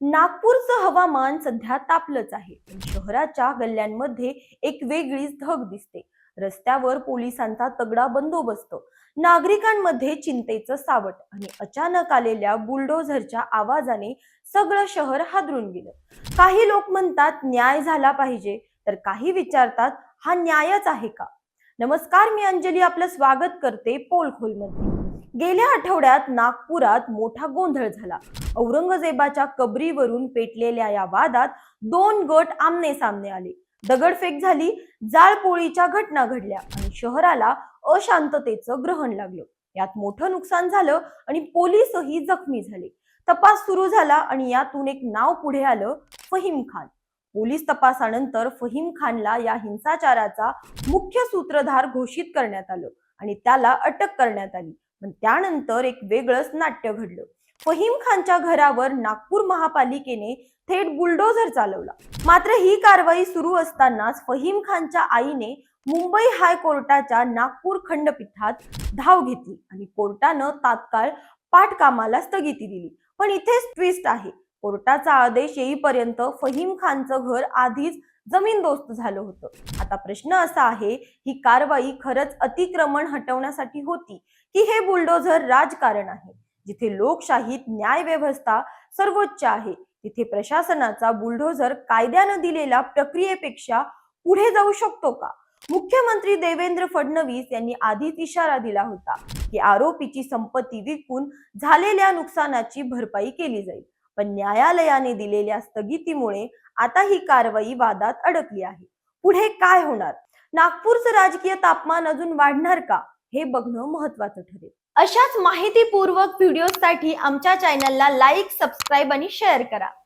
नागपूरचं हवामान सध्या तापलंच आहे. पण शहराच्या गल्ल्यांमध्ये एक वेगळीच धग दिसते. रस्त्यावर पोलिसांचा तगडा बंदोबस्त नागरिकांमध्ये चिंतेचं सावट आणि अचानक आलेल्या बुलडोझरच्या आवाजाने सगळं शहर हादरून गेलं. काही लोक म्हणतात न्याय झाला पाहिजे. तर काही विचारतात हा न्यायच आहे का? नमस्कार मी अंजली आपलं स्वागत करते पोलखोलमध्ये. गेल्या आठवड्यात नागपुरात मोठा गोंधळ झाला. औरंगजेबाच्या कबरीवरून पेटलेल्या या वादात दोन गट आमने सामने आले. दगडफेक झाली जाळपोळीच्या घटना घडल्या आणि शहराला अशांततेचं ग्रहण लागलं. यात मोठं नुकसान झालं आणि पोलीसही जखमी झाले. तपास सुरू झाला आणि यातून एक नाव पुढे आलं फहीम खान. पोलीस तपासानंतर फहीम खानला या हिंसाचाराचा मुख्य सूत्रधार घोषित करण्यात आलं आणि त्याला अटक करण्यात आली. पण त्यानंतर एक वेगळंच नाट्य घडलं. फहीम खानच्या घरावर नागपूर महापालिकेने थेट बुलडोझर चालवला. मात्र ही कारवाई सुरू असतानाच फहीम खानच्या आईने मुंबई हायकोर्टाच्या नागपूर खंडपीठात धाव घेतली आणि कोर्टानं तात्काळ पाठकामाला स्थगिती दिली. पण इथेच ट्विस्ट आहे. कोर्टाचा आदेश येईपर्यंत फहीम खानचं घर आधीच जमीनदोस्त झालं होतं. आता प्रश्न असा आहे ही कारवाई खरंच अतिक्रमण हटवण्यासाठी होती की हे बुलडोझर राजकारण आहे? जिथे लोकशाहीत न्याय व्यवस्था सर्वोच्च आहे तिथे प्रशासनाचा बुलडोझर कायद्यानं दिलेल्या प्रक्रियेपेक्षा पुढे जाऊ शकतो का? मुख्यमंत्री देवेंद्र फडणवीस यांनी आधीच इशारा दिला होता की आरोपीची संपत्ती विकून झालेल्या नुकसानाची भरपाई केली जाईल. पण न्यायालयाने दिलेल्या स्थगितीमुळे आता ही कारवाई वादात अडकली आहे. पुढे काय होणार? नागपूरचं राजकीय तापमान अजून वाढणार का? हे बघणं महत्वाचं ठरेल. अशाच माहितीपूर्वक व्हिडिओसाठी आमच्या चॅनलला लाईक सबस्क्राईब आणि शेअर करा.